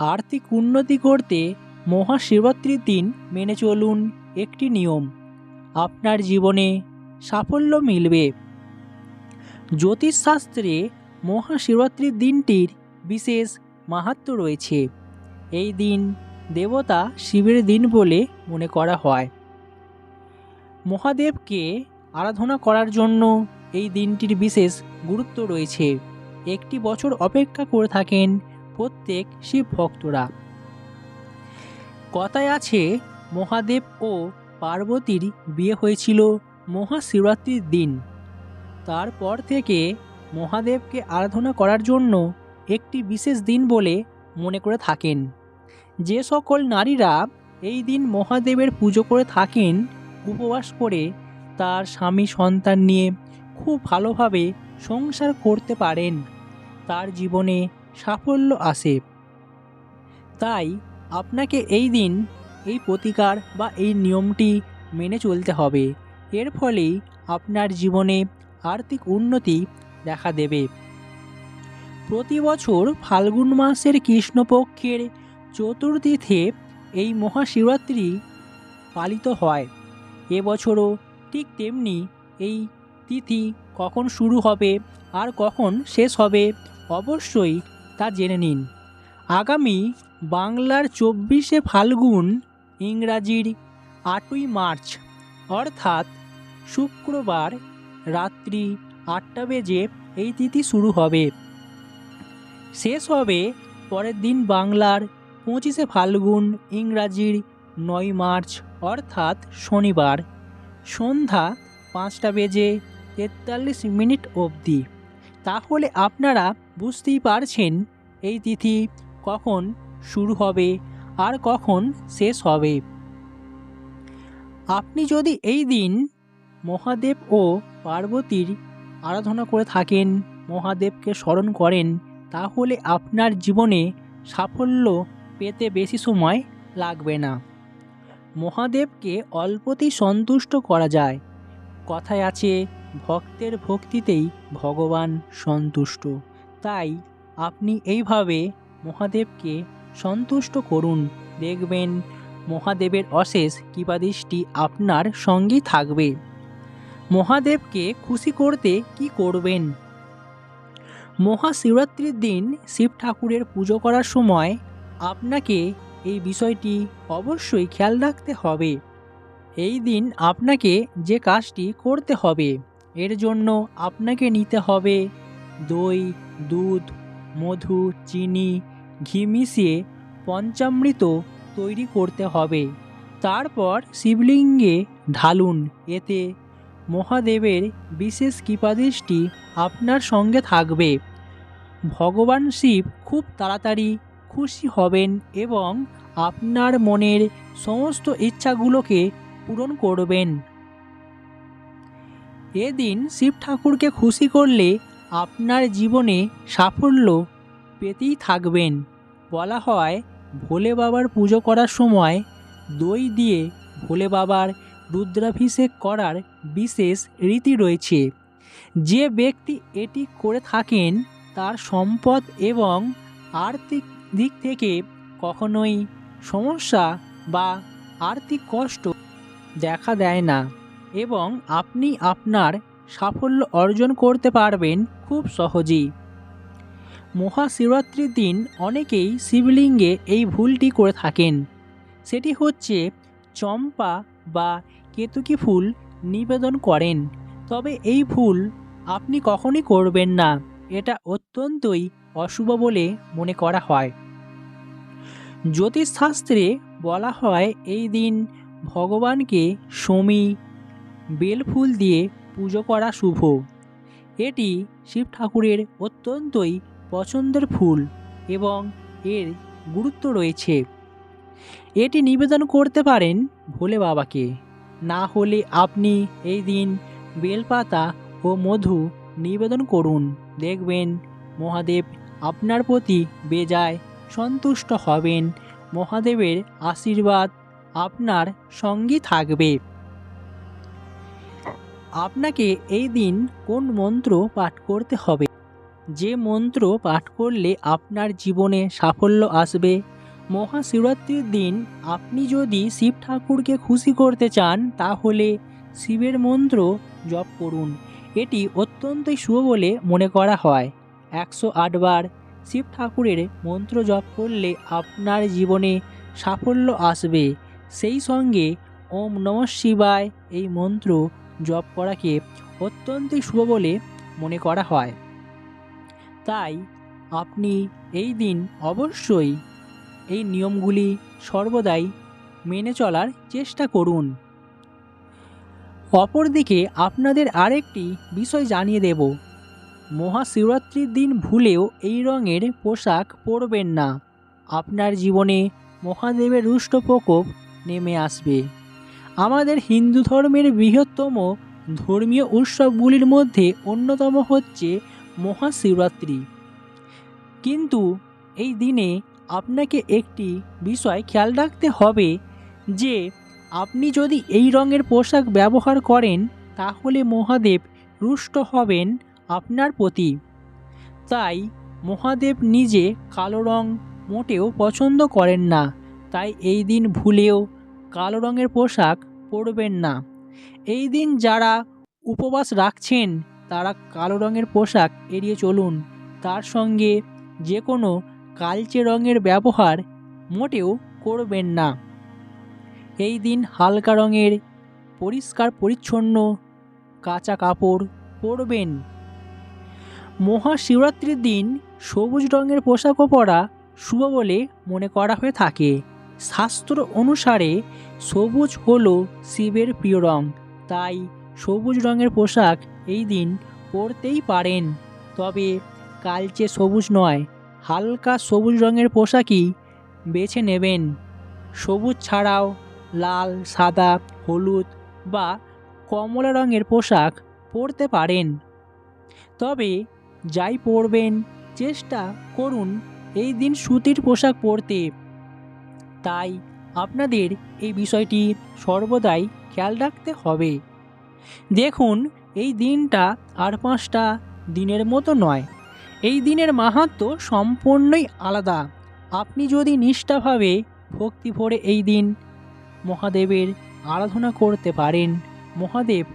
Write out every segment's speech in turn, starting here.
আর্থিক উন্নতি করতে মহাশিবরাত্রির দিন মেনে চলুন একটি নিয়ম। আপনার জীবনে সাফল্য মিলবে। জ্যোতিষশাস্ত্রে মহাশিবরাত্রির দিনটির বিশেষ মাহাত্ম্য রয়েছে। এই দিন দেবতা শিবের দিন বলে মনে করা হয়। মহাদেবকে আরাধনা করার জন্য এই দিনটির বিশেষ গুরুত্ব রয়েছে। একটি বছর অপেক্ষা করে থাকেন প্রত্যেক শিব ভক্তরা কথায় আছে, মহাদেব ও পার্বতীর বিয়ে হয়েছিল মহাশিবরাত্রির দিন। তারপর থেকে মহাদেবকে আরাধনা করার জন্য একটি বিশেষ দিন বলে মনে করে থাকেন। যে সকল নারীরা এই দিন মহাদেবের পুজো করে থাকেন, উপবাস করে তার স্বামী সন্তান নিয়ে খুব ভালোভাবে সংসার করতে পারেন। তার জীবনে সাফল্য আসে। তাই আপনাকে এই দিন এই প্রতিকার বা এই নিয়মটি মেনে চলতে হবে। এর ফলেই আপনার জীবনে আর্থিক উন্নতি দেখা দেবে। প্রতি বছর ফাল্গুন মাসের কৃষ্ণপক্ষের চতুর্থীতে এই মহাশিবরাত্রি পালিত হয়। এবছরও ঠিক তেমনি এই তিথি কখন শুরু হবে আর কখন শেষ হবে অবশ্যই তা জেনে নিন। আগামী বাংলার চব্বিশে ফাল্গুন, ইংরাজির আটই মার্চ, অর্থাৎ শুক্রবার রাত্রি আটটা বেজে এই তিথি শুরু হবে। শেষ হবে পরের দিন বাংলার পঁচিশে ফাল্গুন, ইংরাজির নয় মার্চ, অর্থাৎ শনিবার, সন্ধ্যা পাঁচটা বেজে তেতাল্লিশ মিনিট অবধি। তাহলে আপনারা বুঝতেই পারছেন এই তিথি কখন শুরু হবে আর কখন শেষ হবে। আপনি যদি এই দিন মহাদেব ও পার্বতীর আরাধনা করে থাকেন, মহাদেবকে স্মরণ করেন, তাহলে আপনার জীবনে সাফল্য পেতে বেশি সময় লাগবে না। মহাদেবকে অল্পতেই সন্তুষ্ট করা যায়। কথায় আছে, ভক্তের ভক্তিতেই ভগবান সন্তুষ্ট। তাই আপনি এইভাবে মহাদেবকে সন্তুষ্ট করুন। দেখবেন মহাদেবের অশেষ কৃপাদৃষ্টি আপনার সঙ্গেই থাকবে। মহাদেবকে খুশি করতে কি করবেন? মহাশিবরাত্রির দিন শিব ঠাকুরের পুজো করার সময় আপনাকে এই বিষয়টি অবশ্যই খেয়াল রাখতে হবে। এই দিন আপনাকে যে কাজটি করতে হবে, এর জন্য আপনাকে নিতে হবে দই দুধ, মধু, চিনি, ঘি মিশিয়ে পঞ্চামৃত তৈরি করতে হবে। তারপর শিবলিঙ্গে ঢালুন। এতে মহাদেবের বিশেষ কৃপাদৃষ্টি আপনার সঙ্গে থাকবে। ভগবান শিব খুব তাড়াতাড়ি খুশি হবেন এবং আপনার মনের সমস্ত ইচ্ছাগুলোকে পূরণ করবেন। এদিন শিব ঠাকুরকে খুশি করলে আপনার জীবনে সাফল্য পেতেই থাকবেন। বলা হয়, ভোলে বাবার পুজো করার সময় দই দিয়ে ভোলে বাবার রুদ্রাভিষেক করার বিশেষ রীতি রয়েছে। যে ব্যক্তি এটি করে থাকেন, তার সম্পদ এবং আর্থিক দিক থেকে কখনোই সমস্যা বা আর্থিক কষ্ট দেখা দেয় না। এবং আপনি আপনার সাফল্য অর্জন করতে পারবেন খুব সহজেই। মহাশিবরাত্রির দিন অনেকেই শিবলিঙ্গে এই ভুলটি করে থাকেন। সেটি হচ্ছে চম্পা বা কেতুকি ফুল নিবেদন করেন। তবে এই ফুল আপনি কখনই করবেন না, এটা অত্যন্তই অশুভ বলে মনে করা হয়। জ্যোতিষশাস্ত্রে বলা হয়, এই দিন ভগবানকে সমী বেলফুল দিয়ে পুজো করা শুভ। এটি শিব ঠাকুরের অত্যন্তই পছন্দের ফুল এবং এর গুরুত্ব রয়েছে। এটি নিবেদন করতে পারেন ভোলে বাবাকে। না হলে আপনি এই দিন বেলপাতা ও মধু নিবেদন করুন। দেখবেন মহাদেব আপনার প্রতি বেজায় সন্তুষ্ট হবেন। মহাদেবের আশীর্বাদ আপনার সঙ্গী থাকবে। আপনাকে এই দিন কোন মন্ত্র পাঠ করতে হবে? যে মন্ত্র পাঠ করলে আপনার জীবনে সাফল্য আসবে। মহাশিবরাত্রির দিন আপনি যদি শিব ঠাকুরকে খুশি করতে চান, তাহলে শিবের মন্ত্র জপ করুন। এটি অত্যন্তই শুভ বলে মনে করা হয়। একশো আটবার শিব ঠাকুরের মন্ত্র জপ করলে আপনার জীবনে সাফল্য আসবে। সেই সঙ্গে ওম নমঃ শিবায় এই মন্ত্র জপ করাকে অত্যন্তই শুভ বলে মনে করা হয়। তাই আপনি এই দিন অবশ্যই এই নিয়মগুলি সর্বদাই মেনে চলার চেষ্টা করুন। অপরদিকে আপনাদের আরেকটি বিষয় জানিয়ে দেব। মহাশিবরাত্রির দিন ভুলেও এই রঙের পোশাক পরবেন না। আপনার জীবনে মহাদেবের রুষ্ট প্রকোপ নেমে আসবে। আমাদের হিন্দু ধর্মের বৃহত্তম ধর্মীয় উৎসবগুলির মধ্যে অন্যতম হচ্ছে মহাশিবরাত্রি। কিন্তু এই দিনে আপনাকে একটি বিষয় খেয়াল রাখতে হবে যে, আপনি যদি এই রঙের পোশাক ব্যবহার করেন, তাহলে মহাদেব রুষ্ট হবেন আপনার প্রতি। তাই মহাদেব নিজে কালো রং মোটেও পছন্দ করেন না। তাই এই দিন ভুলেও কালো রঙের পোশাক পরবেন না। এই দিন যারা উপবাস রাখছেন, তারা কালো রঙের পোশাক এড়িয়ে চলুন। তার সঙ্গে যে কোনো কালচে রঙের ব্যবহার মোটেও করবেন না। এই দিন হালকা রঙের, পরিষ্কার পরিচ্ছন্ন কাঁচা কাপড় পরবেন। মহাশিবরাত্রির দিন সবুজ রঙের পোশাকও পরা শুভ বলে মনে করা হয়ে থাকে। শাস্ত্র অনুসারে সবুজ হলো শিবের প্রিয় রং, তাই সবুজ রঙের পোশাক এই দিন পরতেই পারেন। তবে কালচে সবুজ নয়, হালকা সবুজ রঙের পোশাকই বেছে নেবেন। সবুজ ছাড়াও লাল, সাদা, হলুদ বা কমলা রঙের পোশাক পরতে পারেন। তবে যাই পরবেন, চেষ্টা করুন এই দিন সুতির পোশাক পরতে। তাই আপনাদের এই বিষয়টি সর্বদাই খেয়াল রাখতে হবে। দেখুন, এই দিনটা আর পাঁচটা দিনের মতো নয়। এই দিনের মাহাত্ম সম্পূর্ণই আলাদা। আপনি যদি নিষ্ঠাভাবে ভক্তি ভরে এই দিন মহাদেবের আরাধনা করতে পারেন, মহাদেব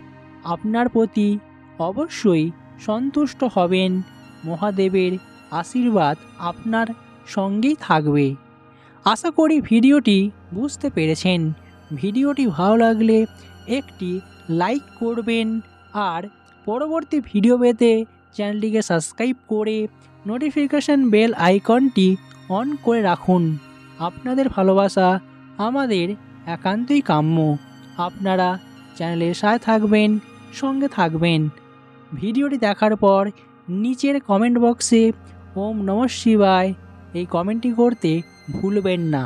আপনার প্রতি অবশ্যই সন্তুষ্ট হবেন, মহাদেবের আশীর্বাদ আপনার সঙ্গেই থাকবে। আশা করি ভিডিওটি বুঝতে পেরেছেন। ভিডিওটি ভালো লাগলে একটি লাইক করবেন আর পরবর্তী ভিডিও পেতে চ্যানেলটিকে সাবস্ক্রাইব করে নোটিফিকেশান বেল আইকনটি অন করে রাখুন। আপনাদের ভালোবাসা আমাদের একান্তই কাম্য। আপনারা চ্যানেলের সাথে থাকবেন, সঙ্গে থাকবেন। ভিডিওটি দেখার পর নিচের কমেন্ট বক্সে ওম নমঃ শিবায় এই কমেন্টটি করতে ভুলবেন না।